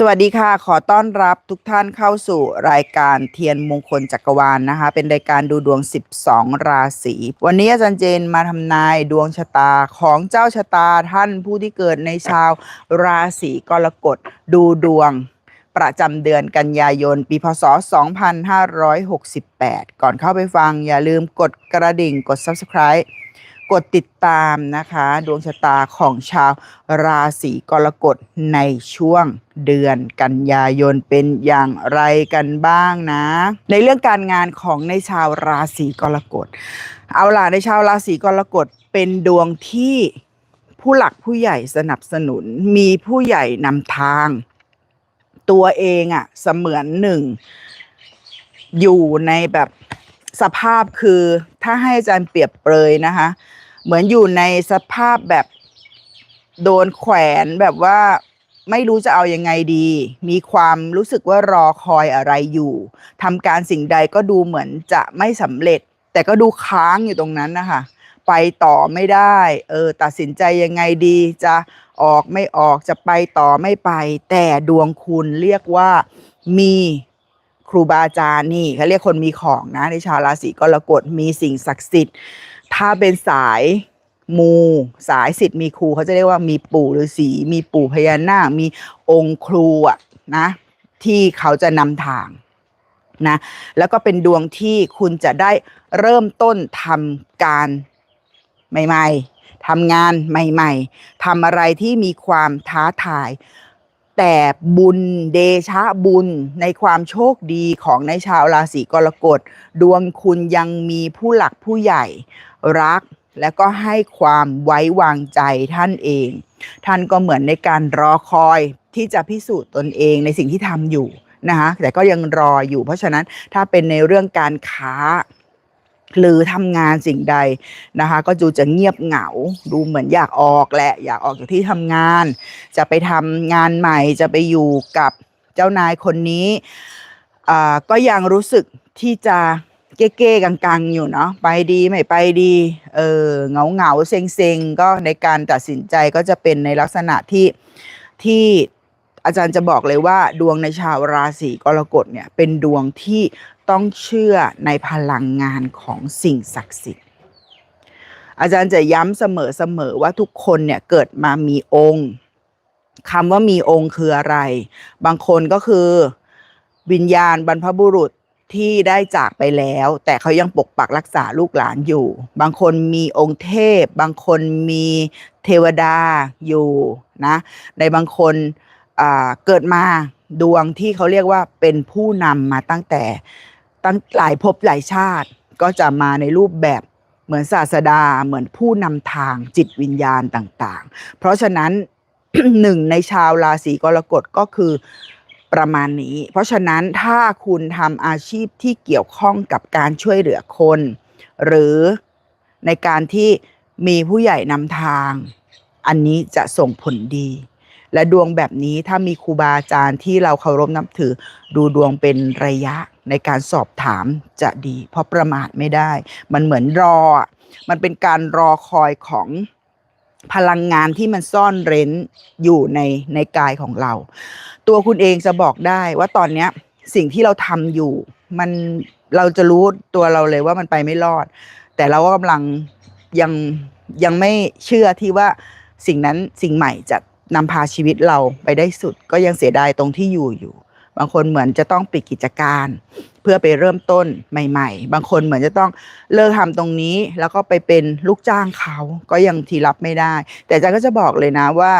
สวัสดีค่ะ ขอต้อนรับทุกท่านเข้าสู่รายการเทียนมงคลจักรวาลนนะคะ เป็นรายการดูดวง 12 ราศีวันนี้อาจารย์เจนมาทำนายดวงชะตาของเจ้าชะตาท่านผู้ที่เกิดในชาวราศีกรกฎดูดวงประจำเดือนกันยายน ปีพศ 2568 ก่อนเข้าไปฟังอย่าลืมกดกระดิ่งกด Subscribe กดติดตามนะคะ ดวงชะตาของชาวราศีกรกฎในช่วงเดือนกันยายนเป็นอย่างไรกันบ้างนะ ในเรื่องการงานของในชาวราศีกรกฎเอาล่ะในชาวราศีกรกฎเป็นดวงที่ผู้หลักผู้ใหญ่สนับสนุนมีผู้ใหญ่นำทาง ตัวเองอะเสมือนหนึ่ง อยู่ในแบบสภาพคือถ้าให้อาจารย์เปรียบเปรยนะคะ เหมือนอยู่ในสภาพแบบโดนแขวนแบบว่าไม่รู้จะเอายังไงดี มีความรู้สึกว่ารอคอยอะไรอยู่ทำการสิ่งใดก็ดูเหมือนจะไม่สำเร็จ แต่ก็ดูค้างอยู่ตรงนั้นนะคะไปต่อไม่ได้ เออ ตัดสินใจยังไงดี จะออกไม่ออกจะไปต่อไม่ไป แต่ดวงคุณเรียกว่ามีครูบาอาจารย์นี่เขาเรียกคนมีของนะในชาวราศีกรกฎมีสิ่งศักดิ์สิทธิ์ ถ้าเป็นสายมูสายสิทธิ์มีครูเขาจะเรียกว่ามีปู่ฤาษีมีปู่พญานาคมีองค์ครูอะนะ ที่เขาจะนำทางนะแล้วก็เป็นดวงที่คุณจะได้เริ่มต้นทำการใหม่ๆทำงานใหม่ๆทำอะไรที่มีความท้าทาย แต่บุญเดชะบุญในความโชคดีของในชาวราศีกรกฎ ดวงคุณยังมีผู้หลักผู้ใหญ่ รักและก็ให้ความไว้วางใจท่านเอง ท่านก็เหมือนในการรอคอยที่จะพิสูจน์ตนเองในสิ่งที่ทำอยู่นะคะแต่ก็ยังรออยู่ เพราะฉะนั้นถ้าเป็นในเรื่องการค้า หรือทำงานสิ่งใดนะคะ ก็ดูจะเงียบเหงา ดูเหมือนอยากออกแหละอยากออกจากที่ทำงาน จะไปทำงานใหม่จะไปอยู่กับเจ้านายคนนี้อ่าก็ยังรู้สึกที่จะ เก้ๆกังๆ อยู่เนาะไปดีไม่ไปดี เออเหงาเหงาเซ็งเซ็งก็ในการตัดสินใจก็จะเป็นในลักษณะที่ที่อาจารย์จะบอกเลยว่าดวงในชาวราศีกรกฎเนี่ยเป็นดวงที่ต้องเชื่อในพลังงานของสิ่งศักดิ์สิทธิ์ อาจารย์จะย้ำเสมอๆว่าทุกคนเนี่ยเกิดมามีองค์คำว่ามีองค์คืออะไร บางคนก็คือวิญญาณบรรพบุรุษ ที่ได้จากไปแล้ว แต่เขายังปกปักรักษาลูกหลานอยู่ บางคนมีองค์เทพ บางคนมีเทวดาอยู่นะ ในบางคนเกิดมาดวงที่เขาเรียกว่าเป็นผู้นำมาตั้งแต่ตั้งหลายภพหลายชาติ ก็จะมาในรูปแบบเหมือนศาสดาเหมือนผู้นำทางจิตวิญญาณต่าง ๆ เพราะฉะนั้นหนึ่งในชาวราศีกรกฎก็คือ ประมาณนี้ เพราะฉะนั้นถ้าคุณทำอาชีพที่เกี่ยวข้องกับการช่วยเหลือคน หรือในการที่มีผู้ใหญ่นำทาง อันนี้จะส่งผลดี และดวงแบบนี้ถ้ามีครูบาอาจารย์ที่เราเคารพนับถือ ดูดวงเป็นระยะในการสอบถามจะดี เพราะประมาทไม่ได้ มันเหมือนรอ มันเป็นการรอคอยของ พลังงานที่มันซ่อนเร้นอยู่ในในกายของเรา ตัวคุณเองจะบอกได้ว่าตอนเนี้ยสิ่งที่เราทำอยู่ มันเราจะรู้ตัวเราเลยว่ามันไปไม่รอด แต่เราก็กำลังยังยังไม่เชื่อที่ว่าสิ่งนั้นสิ่งใหม่จะนำพาชีวิตเราไปได้สุด ก็ยังเสียดายตรงที่อยู่อยู่ บางคนเหมือนจะต้องปิดกิจการ เพื่อไปเริ่มต้นใหม่ ๆ บางคนเหมือนจะต้องเลิกทำตรงนี้ แล้วก็ไปเป็นลูกจ้างเขาก็ยังทีรับไม่ได้ แต่อาจารย์ก็จะบอกเลยนะว่า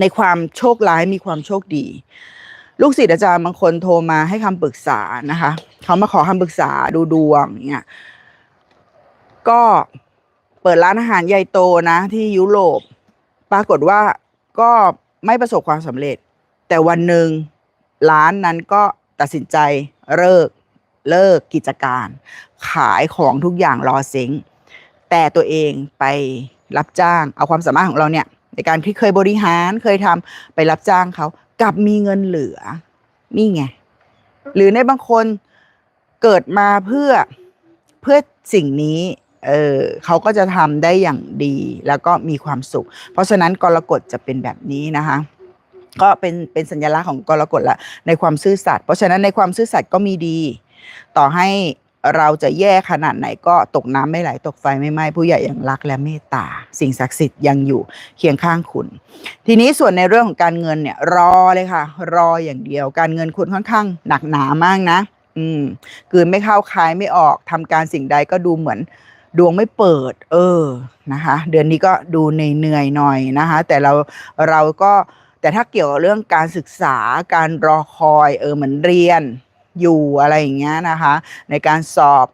ในความโชคร้ายมีความโชคดี ลูกศิษย์อาจารย์บางคนโทรมาให้คำปรึกษานะคะเขามาขอคำปรึกษาดูดวงเนี่ยก็เปิดร้านอาหารใหญ่โตนะ ที่ยุโรปปรากฏว่าก็ไม่ประสบความสำเร็จ แต่วันหนึ่ง ร้านนั้นก็ตัดสินใจเลิกเลิกกิจการ ขายของทุกอย่างรอเซ็งแต่ตัวเองไปรับจ้างเอาความสามารถของเราเนี่ย ในการที่เคยบริหารเคยทำไปรับจ้างเขากลับมีเงินเหลือ นี่ไง หรือในบางคนเกิดมาเพื่อเพื่อสิ่งนี้เออเขาก็จะทำได้อย่างดีแล้วก็มีความสุข เพราะฉะนั้นกรกฎจะเป็นแบบนี้นะคะ ก็เป็นเป็นสัญลักษณ์ของกรกฎละในความซื่อสัตย์เพราะฉะนั้นในความซื่อสัตย์ก็มีดี ต่อให้เราจะแย่ขนาดไหนก็ตกน้ำไม่ไหลตกไฟไม่ไหม้ผู้ใหญ่ยังรักและเมตตา สิ่งศักดิ์สิทธิ์ยังอยู่เคียงข้างคุณ ทีนี้ส่วนในเรื่องของการเงินเนี่ย รอเลยค่ะ รออย่างเดียว การเงินคุณค่อนข้างหนักหนามากนะ อืมกืนไม่เข้าคายไม่ออกทำการสิ่งใดก็ดูเหมือนดวงไม่เปิด เออนะคะ เดือนนี้ก็ดูเหนื่อยๆหน่อยนะคะ แต่เราเราก็ แต่ถ้าเกี่ยวกับเรื่องการศึกษาการรอคอยเออเหมือนเรียนอยู่อะไรอย่างเงี้ยนะคะ ในการสอบ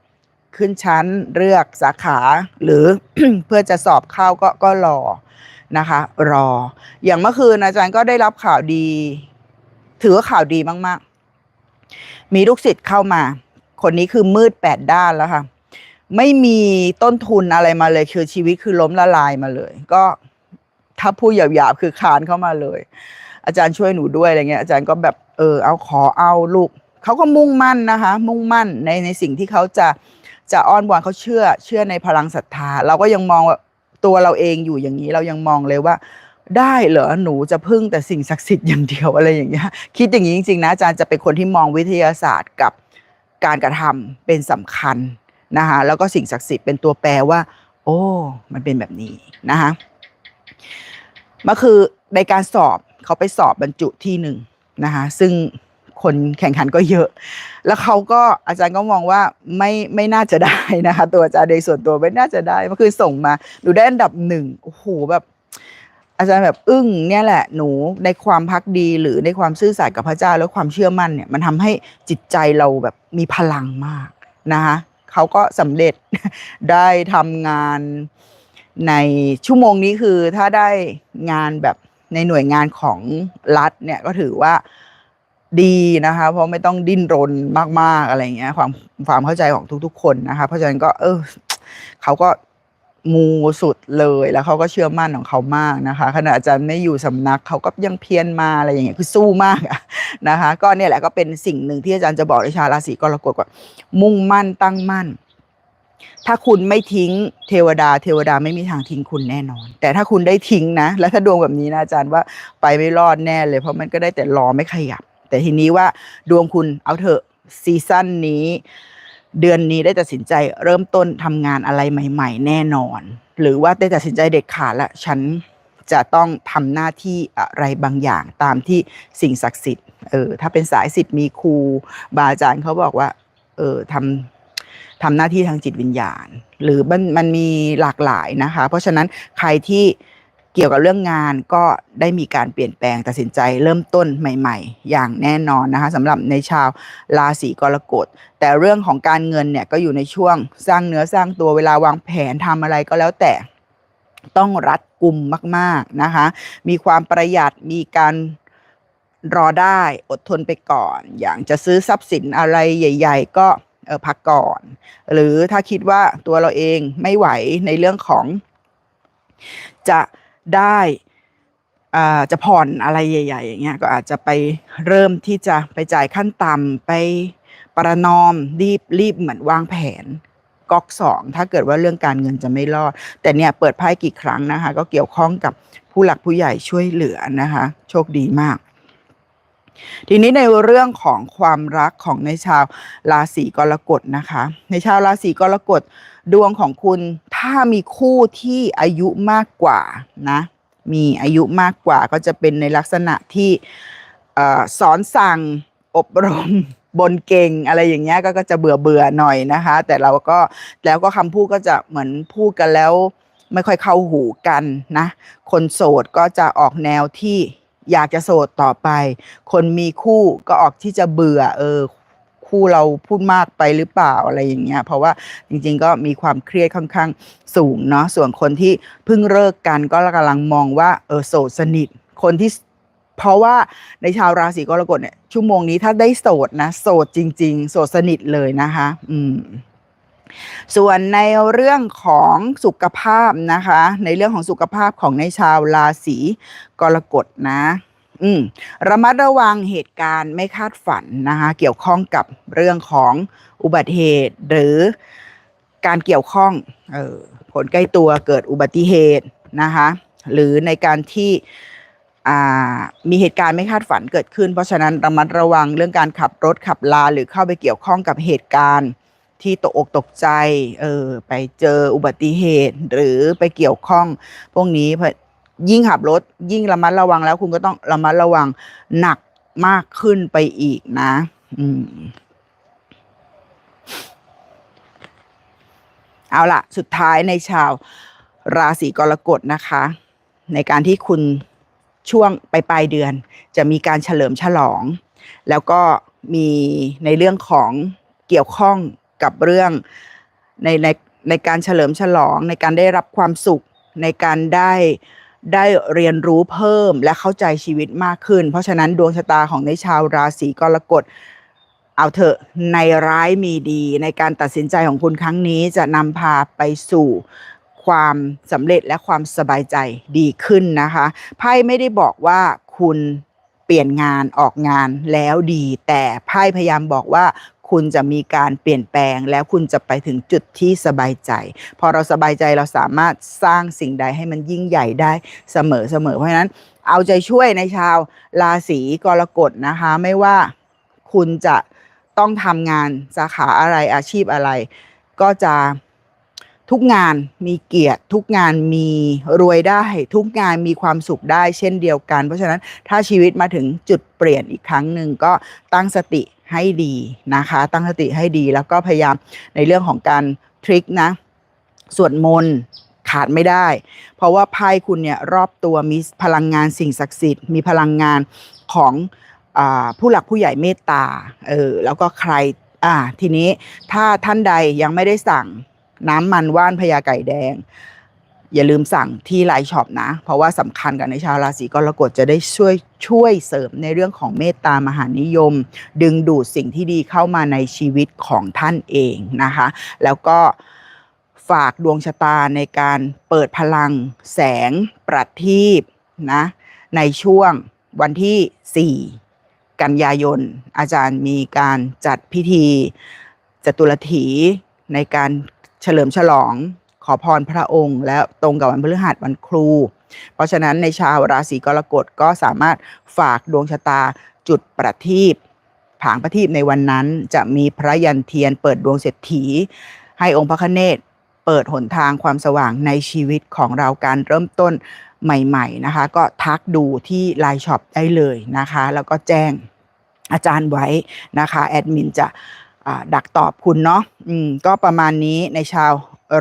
ขึ้นชั้นเลือกสาขาหรือเพื่อจะสอบเข้าก็ก็รอนะคะ รอ อย่างเมื่อคืนอาจารย์ก็ได้รับข่าวดี ถือว่าข่าวดีมากๆ มีลูกศิษย์เข้ามา คนนี้คือมืดแปดด้านแล้วค่ะ ไม่มีต้นทุนอะไรมาเลยคือชีวิตคือล้มละลายมาเลย ก็ ถ้าพูดหยาบๆคือคานเข้ามาเลย อาจารย์ช่วยหนูด้วยอะไรเงี้ยอาจารย์ก็แบบเออเอาขอเอาลูกเขาก็มุ่งมั่นนะคะ มุ่งมั่นในในสิ่งที่เขาจะจะอ้อนวอนเขาเชื่อเชื่อในพลังศรัทธา เราก็ยังมองว่าตัวเราเองอยู่อย่างนี้เรายังมองเลยว่า ได้เหรอหนูจะพึ่งแต่สิ่งศักดิ์สิทธิ์อย่างเดียวอะไรอย่างเงี้ยคิดอย่างนี้จริงๆนะอาจารย์จะเป็นคนที่มองวิทยาศาสตร์กับการกระทำเป็นสำคัญนะคะแล้วก็สิ่งศักดิ์สิทธิ์เป็นตัวแปรว่า โอ้ มันเป็นแบบนี้นะคะ มันคือในการสอบเขาไปสอบบรรจุที่หนึ่งนะคะ ซึ่งคนแข่งขันก็เยอะ แล้วเขาก็อาจารย์ก็มองว่าไม่ไม่น่าจะได้นะคะ ตัวอาจารย์โดยส่วนตัวไม่น่าจะได้มันคือส่งมาหนูได้อันดับหนึ่งโอ้โหแบบ อาจารย์แบบอึ้งเนี่ยแหละหนูในความพักดีหรือในความซื่อสัตย์กับพระเจ้าและความเชื่อมั่นเนี่ยมันทำให้จิตใจเราแบบมีพลังมากนะคะเขาก็สำเร็จได้ทำงาน ในชั่วโมงนี้คือถ้าได้งานแบบในหน่วยงานของรัฐเนี่ยก็ถือว่าดีนะคะ เพราะไม่ต้องดิ้นรนมาก ๆ อะไรเงี้ย ความความเข้าใจของทุก ๆ คนนะคะ เพราะฉะนั้นก็ เออเขาก็มูสุดเลยแล้วเขาก็เชื่อมั่นของเขามากนะคะขณะอาจารย์ไม่อยู่สำนักเขาก็ยังเพียรมาอะไรอย่างเงี้ยคือสู้มากนะคะ ก็เนี่ยแหละก็เป็นสิ่งหนึ่งที่อาจารย์จะบอกในชาวราศีกรกฎว่ามุ่งมั่นตั้งมั่น ถ้าคุณไม่ทิ้งเทวดา เทวดาไม่มีทางทิ้งคุณแน่นอน แต่ถ้าคุณได้ทิ้งนะ แล้วถ้าดวงแบบนี้นะอาจารย์ว่าไปไม่รอดแน่เลยเพราะมันก็ได้แต่รอไม่ขยับ แต่ทีนี้ว่าดวงคุณเอาเถอะซีซั่นนี้ เดือนนี้ได้ตัดสินใจเริ่มต้นทำงานอะไรใหม่ ๆ แน่นอน หรือว่าได้ตัดสินใจเด็ดขาดละฉันจะต้องทำหน้าที่อะไรบางอย่างตามที่สิ่งศักดิ์สิทธิ์เออถ้าเป็นสายสิทธิ์มีครูบาอาจารย์เขาบอกว่าเออทำ ทำหน้าที่ทางจิตวิญญาณ หรือมันมันมีหลากหลายนะคะ เพราะฉะนั้นใครที่เกี่ยวกับเรื่องงานก็ได้มีการเปลี่ยนแปลงตัดสินใจเริ่มต้นใหม่ ๆ อย่างแน่นอนนะคะสำหรับในชาวราศีกรกฎ แต่เรื่องของการเงินเนี่ยก็อยู่ในช่วงสร้างเนื้อสร้างตัวเวลาวางแผนทำอะไรก็แล้วแต่ต้องรัดกุมมาก ๆนะคะ มีความประหยัดมีการรอได้อดทนไปก่อน อย่างจะซื้อทรัพย์สินอะไรใหญ่ ๆ ก็ เออพักก่อน หรือถ้าคิดว่าตัวเราเองไม่ไหวในเรื่องของ จะได้อ่าจะผ่อนอะไรใหญ่ ๆ อย่างเงี้ยก็อาจจะไปเริ่มที่จะไปจ่ายขั้นต่ำไปประนอมรีบรีบเหมือนวางแผนก๊อกสองถ้าเกิดว่าเรื่องการเงินจะไม่รอด แต่เนี่ยเปิดไพ่กี่ครั้งนะคะ ก็เกี่ยวข้องกับผู้หลักผู้ใหญ่ช่วยเหลือนะคะ โชคดีมาก ทีนี้ในเรื่องของความรักของในชาวราศีกรกฎนะคะ ในชาวราศีกรกฎดวงของคุณถ้ามีคู่ที่อายุมากกว่านะมีอายุมากกว่าก็จะเป็นในลักษณะที่สอนสั่งอบรมบนเก่งอะไรอย่างเงี้ยก็จะเบื่อเบื่อหน่อยนะคะ แต่เราก็แล้วก็คำพูดก็จะเหมือนพูดกันแล้ว ไม่ค่อยเข้าหูกันนะ คนโสดก็จะออกแนวที่ อยากจะโสดต่อไป คนมีคู่ก็ออกที่จะเบื่อ เออ คู่เราพูดมากไปหรือเปล่าอะไรอย่างเงี้ย เพราะว่าจริง ๆ ก็มีความเครียดค่อนข้างสูงเนาะ ส่วนคนที่เพิ่งเลิกกันก็กำลังมองว่า เออโสดสนิท คนที่เพราะว่าในชาวราศีกรกฎเนี่ยชั่วโมงนี้ถ้าได้โสดนะ โสดจริง ๆ โสดสนิทเลยนะคะ อืม ส่วนในเรื่องของสุขภาพนะคะ ในเรื่องของสุขภาพของในชาวราศีกรกฎนะ อืมระมัดระวังเหตุการณ์ไม่คาดฝันนะคะ เกี่ยวข้องกับเรื่องของอุบัติเหตุหรือการเกี่ยวข้องเออผลใกล้ตัวเกิดอุบัติเหตุนะคะ หรือในการที่อ่ามีเหตุการณ์ไม่คาดฝันเกิดขึ้น เพราะฉะนั้นระมัดระวังเรื่องการขับรถขับลาหรือเข้าไปเกี่ยวข้องกับเหตุการณ์ ที่ตกอกตกใจ เออ ไปเจออุบัติเหตุ หรือไปเกี่ยวข้อง พวกนี้เพราะยิ่งขับรถ ยิ่งระมัดระวังแล้วคุณก็ต้องระมัดระวังหนักมากขึ้นไปอีกนะ อืม เอาละสุดท้ายในชาวราศีกรกฎนะคะ ในการที่คุณช่วงปลายปลายเดือน จะมีการเฉลิมฉลอง แล้วก็มีในเรื่องของเกี่ยวข้อง กับเรื่องในในในการเฉลิมฉลองในการได้รับความสุขในการได้ได้เรียนรู้เพิ่มและเข้าใจชีวิตมากขึ้น เพราะฉะนั้นดวงชะตาของในชาวราศีกรกฎเอาเถอะในร้ายมีดี ในการตัดสินใจของคุณครั้งนี้จะนำพาไปสู่ความสำเร็จและความสบายใจดีขึ้นนะคะไพ่ไม่ได้บอกว่าคุณเปลี่ยนงานออกงานแล้วดี แต่ไพ่พยายามบอกว่า คุณจะมีการเปลี่ยนแปลง แล้วคุณจะไปถึงจุดที่สบายใจ พอเราสบายใจเราสามารถสร้างสิ่งใดให้มันยิ่งใหญ่ได้เสมอเสมอเพราะฉะนั้นเอาใจช่วยในชาวราศีกรกฎนะคะ ไม่ว่าคุณจะต้องทำงานสาขาอะไรอาชีพอะไร ก็จะทุกงานมีเกียรติ ทุกงานมีรวยได้ ทุกงานมีความสุขได้เช่นเดียวกัน เพราะฉะนั้นถ้าชีวิตมาถึงจุดเปลี่ยนอีกครั้งหนึ่งก็ตั้งสติ ให้ดีนะคะ ตั้งสติให้ดีแล้วก็พยายามในเรื่องของการทริคนะสวดมนต์ขาดไม่ได้ เพราะว่าไพ่คุณเนี่ยรอบตัวมีพลังงานสิ่งศักดิ์สิทธิ์ มีพลังงานของอผู้หลักผู้ใหญ่เมตตาเออแล้วก็ใครอ่าทีนี้ถ้าท่านใดยังไม่ได้สั่งน้ำมันว่านพญาไก่แดง อย่าลืมสั่งที่ไลน์ช็อปนะ เพราะว่าสำคัญกับในชาวราศีกรกฎจะได้ช่วยช่วยเสริมในเรื่องของเมตตามหานิยม ดึงดูดสิ่งที่ดีเข้ามาในชีวิตของท่านเองนะคะ แล้วก็ฝากดวงชะตาในการเปิดพลังแสงประทีปนะในช่วงวันที่ 4 กันยายน อาจารย์มีการจัดพิธีจตุรถีในการเฉลิมฉลอง ขอพรพระองค์ และตรงกับวันพฤหัสวันครู เพราะฉะนั้นในชาวราศีกรกฎก็สามารถฝากดวงชะตาจุดประทีปผางประทีปในวันนั้นจะมีพระยันเทียนเปิดดวงเศรษฐี ให้องค์พระคเนศเปิดหนทางความสว่างในชีวิตของเราการเริ่มต้นใหม่ๆนะคะ ก็ทักดูที่ไลน์ช็อปได้เลยนะคะ แล้วก็แจ้งอาจารย์ไว้นะคะ แอดมินจะดักตอบคุณเนาะอืมก็ประมาณนี้ในชาว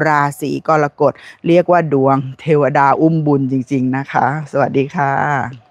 ราศีกรกฎ เรียกว่าดวงเทวดาอุ้มบุญจริง ๆ นะคะ สวัสดีค่ะ